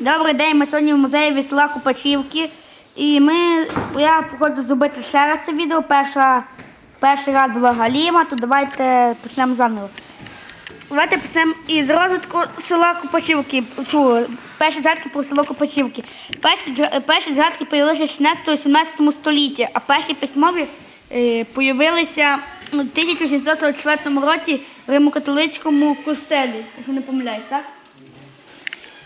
Добрий день, ми сьогодні в музеї села Купачівки. І ми, я походу зробити ще раз це відео. Перша, перший раз була Галіма, то давайте почнемо заново. Давайте почнемо із розвитку села Купачівки. Фу, перші згадки про село Купачівки. Перші, перші згадки з'явилися в 16-17 столітті, а перші письмові е, появилися у 1744 році в Римо-католицькому костелі, якщо не помиляюсь, так?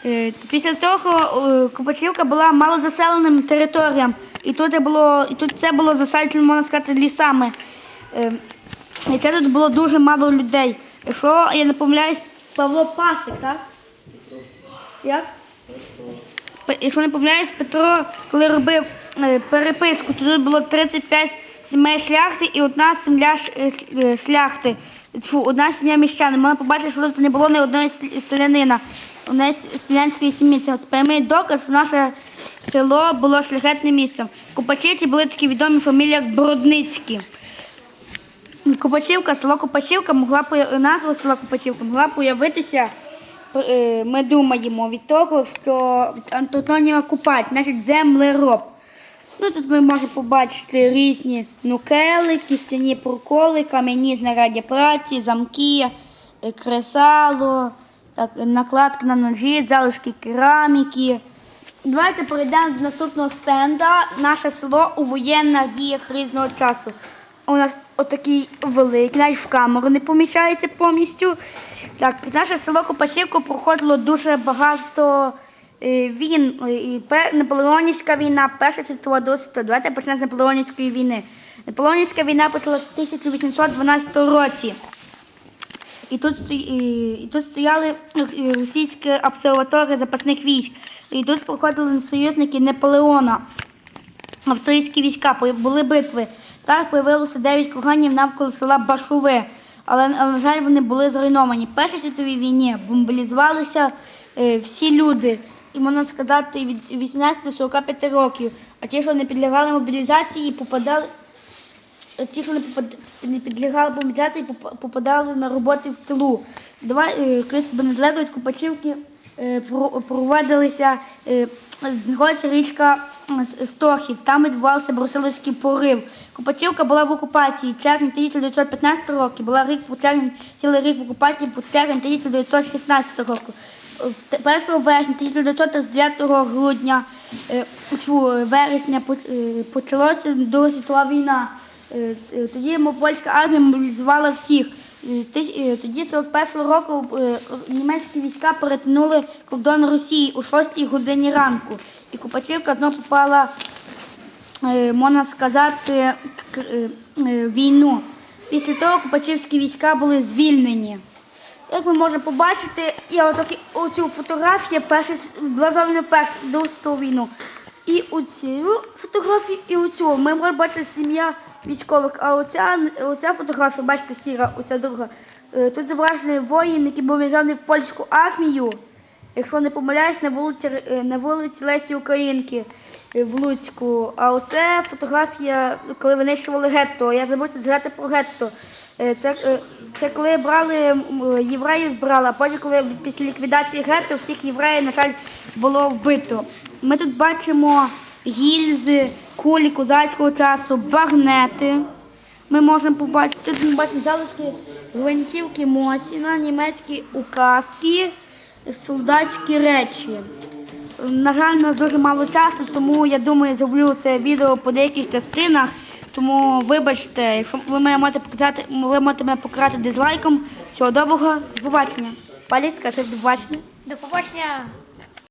Е, Після того е, Купачівка була малозаселеним територіям, і тут, було, і тут це було засаджено, можна сказати, лісами. І це тут було дуже мало людей. Якщо я не помиляюсь, Павло Пасик, так? Як? Якщо не помиляюсь, Петро, коли робив е, переписку, то тут було 35 сімей шляхти і одна сім'я е, е, шляхти. Тьфу, одна сім'я міщани. Можна побачити, що тут не було ні одної сел- селянина, одної с- селянської сім'ї. Це прямий доказ, що наше село було шляхетним місцем. Купачівці були такі відомі фамілії, як Бродницькі. Копачівка, село Копачівка могла назва села Копачівка могла появитися, е, ми думаємо, від того, що від антоніма купать, значить землероб. Ну, тут ми можемо побачити різні нукели, кістяні проколи, кам'яні знаряддя праці, замки, е, кресало, накладки на ножі, залишки кераміки. Давайте перейдемо до наступного стенда. Наше село у воєнних діях різного часу. У нас отакий великий, навіть в камеру не поміщається повністю. Так, наше село Копачівко проходило дуже багато е, війн. Е, І Наполеонівська війна, Перша світова досвіта. Давайте почнемо з Наполеонівської війни. Наполеонівська війна почала в 1812 році. І тут, і, тут стояли е, російські обсерваторії запасних військ. І тут проходили союзники Наполеона. Австрійські війська були битви. Так появилося 9 курганів навколо села Башове. Але, на жаль, вони були зруйновані. В Першій світовій війні мобілізувалися е, всі люди, і можна сказати, від 18 до 45 років. А ті, що не підлягали мобілізації, попадали. Ті, що не, підлягали мобілізації, попадали на роботи в тилу. Давай, від Купачівки е, про- проводилися, е, знаходиться річка е, Стохід, там відбувався Брусиловський порив. Купачівка була в окупації, червень 1915 року, була рік по червень, цілий рік в окупації по червень 1916 року. Е, те- 1 вересня 1939 грудня, е, тьфу, вересня е, почалася Друга світова війна. Е, е, Тоді польська армія мобілізувала всіх. Е, е, Тоді 41-го року е, німецькі війська перетнули кордон Росії о 6 годині ранку. І Купачівка знову попала, е, можна сказати, е, е, війну. Після того Купачівські війська були звільнені. Як ми можемо побачити, я отакі оцю фотографію перший с- була до першу війну. І оцю фотографію, і оцю. Ми можемо бачити сім'я військових, а оця, оця фотографія, бачите, сіра, оця друга. Е, Тут зображений воїн, який був в польську армію. Якщо не помиляюсь, на вулиці, е, на вулиці Лесі Українки е, в Луцьку. А оце фотографія, коли винищували гетто. Я забувся згадати про гетто. Е, Це, це коли брали євреїв збирали, а потім, коли після ліквідації гетто всіх євреїв, на жаль, було вбито. Ми тут бачимо гільзи, кулі козацького часу, багнети. Ми можемо побачити, тут ми бачимо залишки гвинтівки Мосіна, німецькі указки, солдатські речі. На жаль, у нас дуже мало часу, тому я думаю, зроблю це відео по деяких частинах. Тому вибачте, якщо ви мене можете показати, ви можете мене покарати дизлайком. Всього доброго, до побачення. Палець, скажи до побачення. До побачення!